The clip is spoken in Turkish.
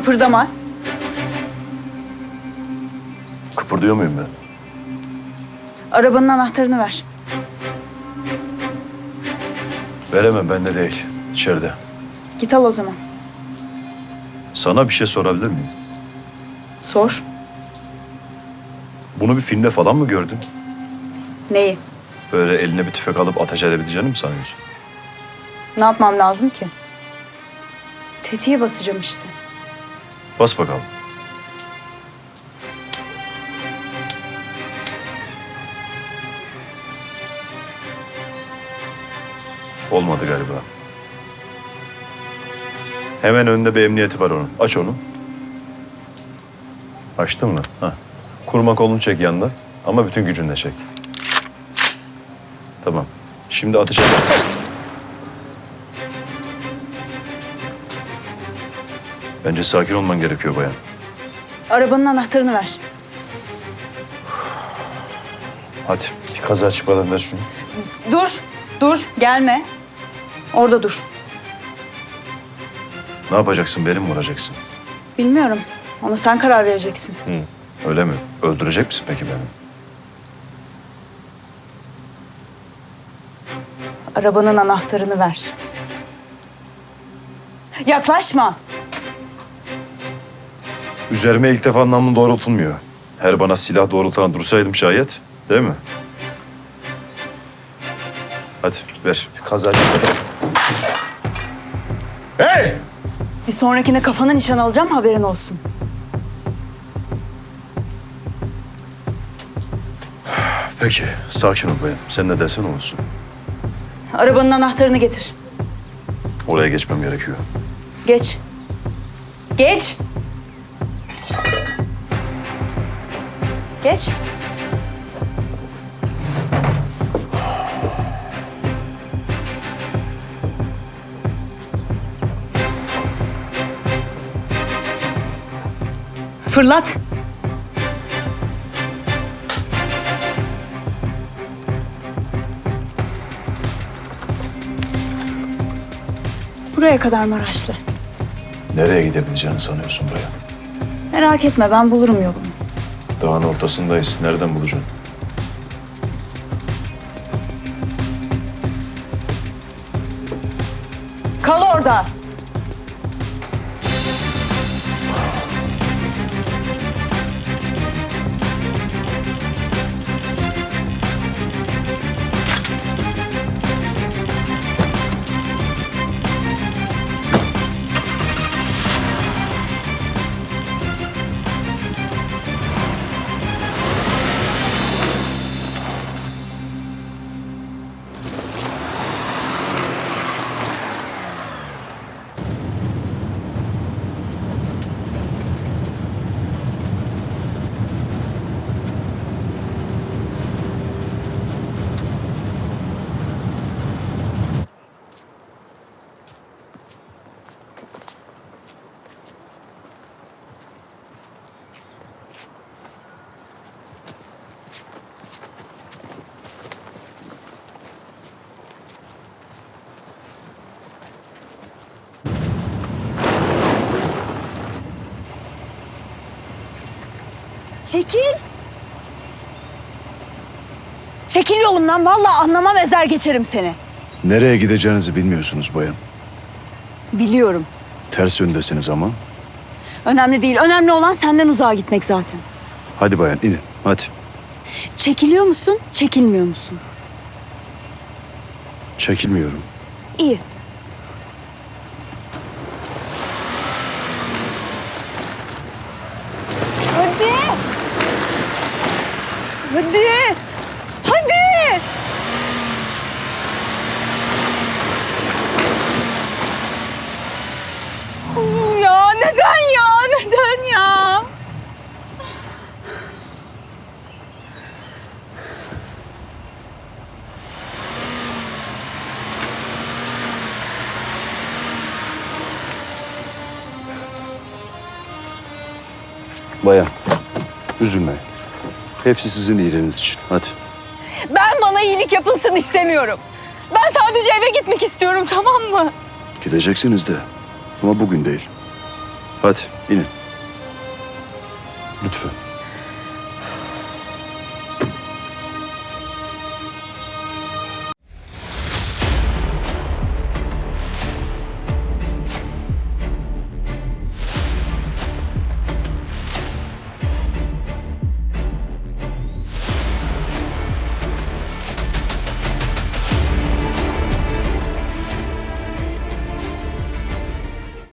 Kıpırdama. Kıpırdıyor muyum ben? Arabanın anahtarını ver. Veremem bende değil. İçeride. Git al o zaman. Sana bir şey sorabilir miyim? Sor. Bunu bir filmde falan mı gördün? Neyi? Böyle eline bir tüfek alıp ateş edebileceğini mi sanıyorsun? Ne yapmam lazım ki? Tetiğe basacağım işte. Bas bakalım. Olmadı galiba. Hemen önünde bir emniyeti var onun. Aç onu. Açtın mı? Ha. Kurma kolunu çek yandan. Ama bütün gücünle çek. Tamam. Şimdi ateş Bence sakin olman gerekiyor bayan. Arabanın anahtarını ver. Hadi bir kaza çıkmadan ver şunu. Dur, dur, gelme. Orada dur. Ne yapacaksın? Beni mi vuracaksın? Bilmiyorum. Ona sen karar vereceksin. Hı. Öyle mi? Öldürecek misin peki beni? Arabanın anahtarını ver. Yaklaşma. Üzerime ilk defa namlu doğrultulmuyor. Her bana silah doğrultan dursaydım şayet. Değil mi? Hadi ver. Kaza. Hey! Bir sonrakine kafana nişan alacağım haberin olsun. Peki, sakin ol bayan. Sen ne dersen olsun. Arabanın anahtarını getir. Oraya geçmem gerekiyor. Geç. Geç. Geç. Fırlat. Buraya kadar Maraşlı. Nereye gidebileceğini sanıyorsun bayan? Merak etme ben bulurum yolumu. Dağın ortasındayız. Nereden bulacaksın? Kal orada. Çekil. Çekil yolumdan. Vallahi anlamam ezer geçerim seni. Nereye gideceğinizi bilmiyorsunuz bayan. Biliyorum. Ters yöndesiniz ama. Önemli değil. Önemli olan senden uzağa gitmek zaten. Hadi bayan inin. Hadi. Çekiliyor musun, çekilmiyor musun? Çekilmiyorum. İyi. Hadi. Hadi. Hadi. Uf ya neden ya? Neden ya? Bayan. Üzülmeyin. Hepsi sizin iyiliğiniz için. Hadi. Ben bana iyilik yapılsın istemiyorum. Ben sadece eve gitmek istiyorum tamam mı? Gideceksiniz de. Ama bugün değil. Hadi inin. Lütfen.